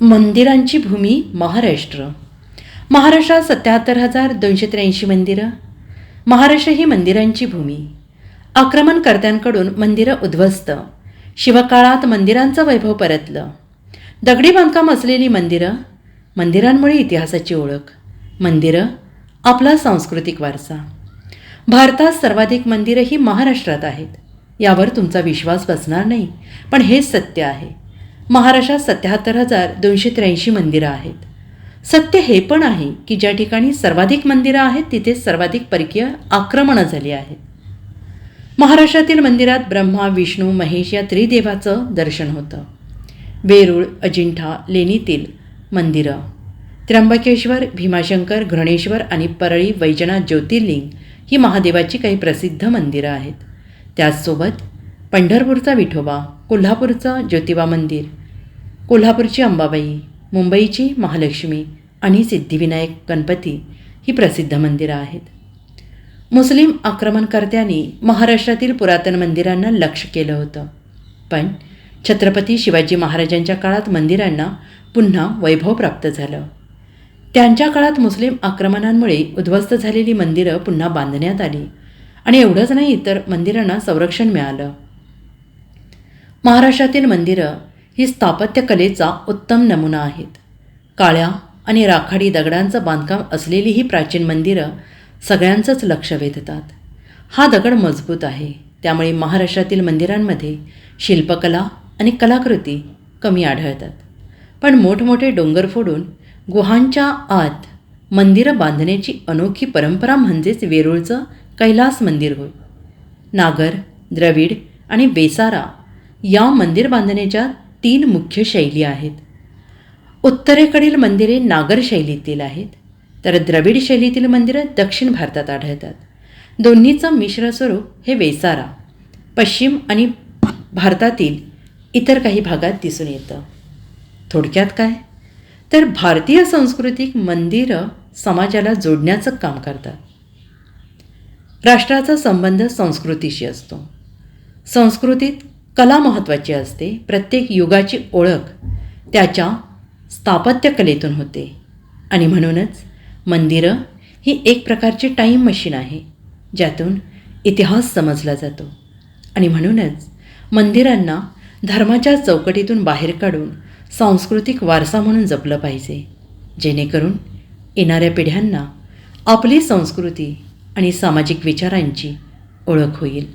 मंदिरांची भूमी महाराष्ट्र. महाराष्ट्रात सत्याहत्तर हजार दोनशे त्र्याऐंशी मंदिरं. महाराष्ट्र ही मंदिरांची भूमी. आक्रमणकर्त्यांकडून मंदिरं उद्ध्वस्त. शिवकाळात मंदिरांचं वैभव परतलं. दगडी बांधकाम असलेली मंदिरं मंदिरांमुळे इतिहासाची ओळख. मंदिरं आपला सांस्कृतिक वारसा. भारतात सर्वाधिक मंदिरं ही महाराष्ट्रात आहेत. यावर तुमचा विश्वास बसणार नाही पण हेच सत्य आहे. महाराष्ट्रात सत्याहत्तर हजार दोनशे त्र्याऐंशी मंदिरं आहेत. सत्य हे पण आहे की ज्या ठिकाणी सर्वाधिक मंदिरं आहेत तिथे सर्वाधिक परकीय आक्रमणं झाली आहेत. महाराष्ट्रातील मंदिरात ब्रह्मा विष्णू महेश या त्रिदेवाचं दर्शन होतं. वेरूळ अजिंठा लेणीतील मंदिरं. त्र्यंबकेश्वर भीमाशंकर घृणेश्वर आणि परळी वैजनाथ ज्योतिर्लिंग ही महादेवाची काही प्रसिद्ध मंदिरं आहेत. त्याचसोबत पंढरपूरचा विठोबा कोल्हापूरचं ज्योतिबा मंदिर कोल्हापूरची अंबाबाई मुंबईची महालक्ष्मी आणि सिद्धिविनायक गणपती ही प्रसिद्ध मंदिरं आहेत. मुस्लिम आक्रमणकर्त्यांनी महाराष्ट्रातील पुरातन मंदिरांना लक्ष केलं होतं. पण छत्रपती शिवाजी महाराजांच्या काळात मंदिरांना पुन्हा वैभव प्राप्त झालं. त्यांच्या काळात मुस्लिम आक्रमणांमुळे उद्ध्वस्त झालेली मंदिरं पुन्हा बांधण्यात आली आणि एवढंच नाही तर मंदिरांना संरक्षण मिळालं. महाराष्ट्रातील मंदिरं ही स्थापत्यकलेचा उत्तम नमुना आहेत. काळ्या आणि राखाडी दगडांचं बांधकाम असलेली ही प्राचीन मंदिरं सगळ्यांचंच लक्ष वेधतात. हा दगड मजबूत आहे. त्यामुळे महाराष्ट्रातील मंदिरांमध्ये शिल्पकला आणि कलाकृती कमी आढळतात. पण मोठमोठे डोंगर फोडून गुहांच्या आत मंदिरं बांधण्याची अनोखी परंपरा म्हणजेच वेरूळचं कैलास मंदिर होय. नागर द्रविड आणि बेसारा या मंदिर बांधण्याच्या तीन मुख्य शैली आहेत. उत्तरेकडील मंदिरे नागर शैलीतील आहेत तर द्रविड शैलीतील मंदिरं दक्षिण भारतात आढळतात. दोन्हीचं मिश्र स्वरूप हे वेसारा पश्चिम आणि भारतातील इतर काही भागात दिसून येतं. थोडक्यात काय? तर भारतीय सांस्कृतिक मंदिरं समाजाला जोडण्याचं काम करतात. राष्ट्राचा संबंध संस्कृतीशी असतो. संस्कृतीत कला महत्त्वाची असते. प्रत्येक युगाची ओळख त्याच्या स्थापत्यकलेतून होते. आणि म्हणूनच मंदिरं ही एक प्रकारची टाईम मशीन आहे ज्यातून इतिहास समजला जातो. आणि म्हणूनच मंदिरांना धर्माच्या चौकटीतून बाहेर काढून सांस्कृतिक वारसा म्हणून जपलं पाहिजे जेणेकरून येणाऱ्या पिढ्यांना आपली संस्कृती आणि सामाजिक विचारांची ओळख होईल.